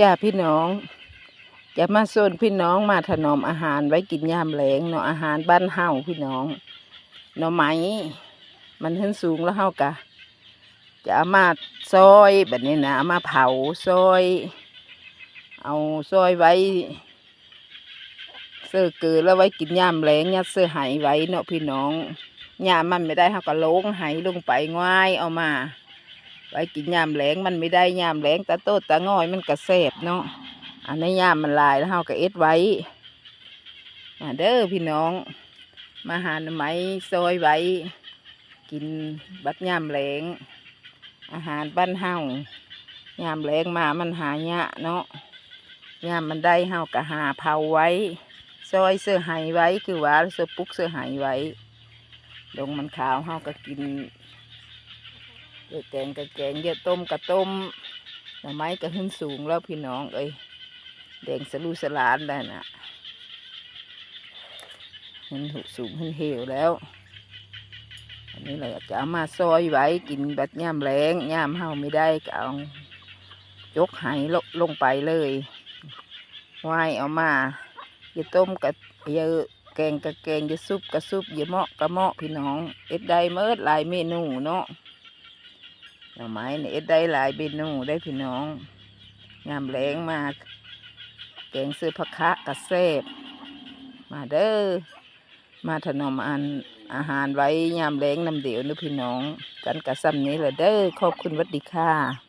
จ้าพี่น้อง จะมาส่วนพี่น้องมาถนอมอาหารไว้กินยามแหลงเนาะอาหารบ้านเฮาพี่น้องหน่อไม้มันขึ้นสูงแล้วเฮากะ จะเอามาซอยแบบนี้นะเอามาเผาซอย เอาซอยไว้ เสื้อเกลือแล้วไว้กินยามแหลงยัดเสื้อไหไว้เนาะพี่น้องยามมันไม่ได้เฮาก็ลงไหลงไปง่ายเอามา ไว้กินยามแหลงมันไม่ได้ยามแหลงตาโตดตาง่อยมันกระเสบเนาะอันนี้ยามมันลายแล้วเฮาก็เอ็ดไว้มาเด้อพี่น้อง มาหาหน่อไม้ซอยไว้ กินบัดยามแหลง อาหารบ้านเฮายามแหลงมามันหายะเนาะยามมันได้เฮาก็หาเผาไว้ซอยเสื้อไหไว้คือว่าเสื้อปุกเสื้อไหไว้ลงมันขาวเฮาก็กิน เอแกงกะแกงเยอะต้มกะต้มหน่อไม้ก็ขึ้นสูงแล้วพี่น้องเอ้ยแดงสลูสลานแล้วน่ะขึ้นถูกสูงขึ้นเหวแล้วอันนี้เราจะเอามาซอยไว้กินแบบย่ามแรงย่ามเฮาไม่ได้ก็เอายกไหลงลงไปเลยไหวายเอามาอย่าต้มกะอย่าแกงกะแกงอย่าซุปกะซุปอย่าเหมาะกะเหมาะพี่น้องเอ็ดได้เมิดหลายเมนูเนาะ หน่อไม้เนี่ยได้หลายเมนูได้พี่น้องงามแรงมากแกงซื้อผักคะกระเซบมาเด้อมาถนอมอันอาหารไว้ยามแรงนำเดียวนะพี่น้อง กันกระซ้ำนี้แหละเด้อขอบคุณวัดดีค่ะ